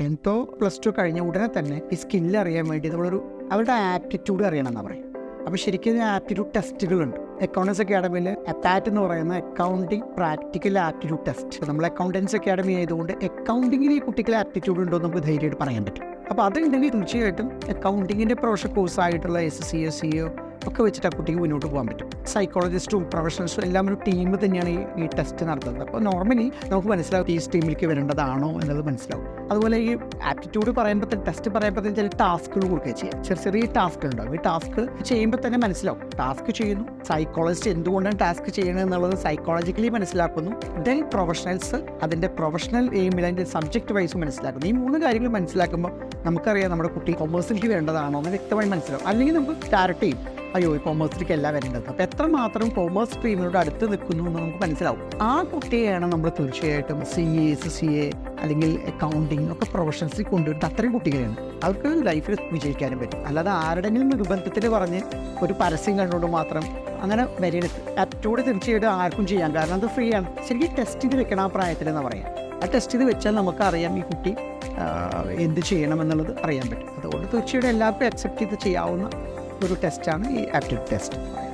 ടെൻത്തോ plus two കഴിഞ്ഞ ഉടനെ തന്നെ ഈ സ്കില്ല് അറിയാൻ വേണ്ടി നമ്മളൊരു അവരുടെ ആപ്റ്റിറ്റ്യൂഡ് അറിയണം എന്നാണ് പറയും അപ്പോൾ ശരിക്കും ആപ്റ്റിറ്റ്യൂഡ് ടെസ്റ്റുകളുണ്ട്. അക്കൗണ്ടൻസ് അക്കാഡമിയിൽ അറ്റാറ്റ് എന്ന് പറയുന്ന അക്കൗണ്ടിങ് പ്രാക്ടിക്കൽ ആപ്റ്റിറ്റ്യൂഡ് ടെസ്റ്റ്. നമ്മൾ അക്കൗണ്ടൻസ് അക്കാഡമി ആയതുകൊണ്ട് അക്കൗണ്ടിങ്ങിൽ ഈ കുട്ടിക്ക് ആപ്റ്റിറ്റ്യൂഡ് ഉണ്ടോ എന്ന് നമുക്ക് ധൈര്യമായിട്ട് പറയാൻ പറ്റും. അപ്പോൾ അതുണ്ടെങ്കിൽ തീർച്ചയായിട്ടും അക്കൗണ്ടിങ്ങിന്റെ പ്രൊഫഷണൽ കോഴ്സായിട്ടുള്ള എസ് സി എസ് സി ഒക്കെ വെച്ചിട്ട് ആ കുട്ടിക്ക് മുന്നോട്ട് പോകാൻ പറ്റും. സൈക്കോളജിസ്റ്റും പ്രൊഫഷണൽസും എല്ലാം ഒരു ടീം തന്നെയാണ് ഈ ടെസ്റ്റ് നടത്തുന്നത്. അപ്പോൾ നോർമലി നമുക്ക് മനസ്സിലാവും ഈ ടീമിലേക്ക് വരേണ്ടതാണോ എന്നത് മനസ്സിലാവും. അതുപോലെ ഈ ആപ്റ്റിറ്റ്യൂഡ് പറയുമ്പോൾ ടെസ്റ്റ് പറയുമ്പോഴത്തേക്കും ചില ടാസ്കുകൾ കൊടുക്കുക ചെയ്യാം. ചെറിയ ചെറിയ ടാസ്കുകൾ ഉണ്ടാവും. ഈ ടാസ്ക് ചെയ്യുമ്പോൾ തന്നെ മനസ്സിലാവും. ടാസ്ക് ചെയ്യുന്നു. സൈക്കോളജിസ്റ്റ് എന്തുകൊണ്ടാണ് ടാസ്ക് ചെയ്യണത് എന്നുള്ളത് സൈക്കോളജിക്കലി മനസ്സിലാക്കുന്നു. ദെൻ പ്രൊഫഷണൽസ് അതിന്റെ പ്രൊഫഷണൽ എയിമിൽ അതിന്റെ സബ്ജക്റ്റ് വൈസ് മനസ്സിലാക്കുന്നു. ഈ മൂന്ന് കാര്യങ്ങൾ മനസ്സിലാക്കുമ്പോൾ നമുക്കറിയാം നമ്മുടെ കുട്ടി കൊമേഴ്സിലേക്ക് വേണ്ടതാണോ എന്ന് വ്യക്തമായി മനസ്സിലാവും. അല്ലെങ്കിൽ നമുക്ക് ചെയ്യും. അയ്യോ കൊമേഴ്സിലേക്ക് അല്ല വരേണ്ടത്. അപ്പോൾ എത്രമാത്രം കൊമേഴ്സ് സ്ട്രീമിനോട് അടുത്ത് നിൽക്കുന്നു എന്ന് നമുക്ക് മനസ്സിലാവും. ആ കുട്ടിയെയാണ് നമ്മൾ തീർച്ചയായിട്ടും C A S C A അല്ലെങ്കിൽ അക്കൗണ്ടിങ് ഒക്കെ പ്രൊഫഷൻസിൽ കൊണ്ടുവരുന്നത്. അത്രയും കുട്ടികളെയാണ്. അവർക്ക് ലൈഫിൽ വിജയിക്കാനും പറ്റും. അല്ലാതെ ആരുടെങ്കിലും നിർബന്ധത്തിൽ പറഞ്ഞ് ഒരു പരസ്യം കണ്ടുകൊണ്ട് മാത്രം അങ്ങനെ വരരുത് ആപ്റ്റോട് തീർച്ചയായിട്ടും ആർക്കും ചെയ്യാം. കാരണം അത് ഫ്രീ ആണ്. ശരിക്കും ടെസ്റ്റ് ചെയ്ത് വെക്കണം ആ പ്രായത്തിൽ എന്ന് പറയാം. ആ ടെസ്റ്റ് ചെയ്ത് വെച്ചാൽ നമുക്കറിയാം ഈ കുട്ടി എന്ത് ചെയ്യണമെന്നുള്ളത് അറിയാൻ പറ്റും. അതുകൊണ്ട് തീർച്ചയായിട്ടും എല്ലാവർക്കും അക്സെപ്റ്റ് ചെയ്ത് ചെയ്യാവുന്ന ഒരു ടെസ്റ്റാണ് ഈ ആപ്റ്റിറ്റ്യൂഡ് ടെസ്റ്റ്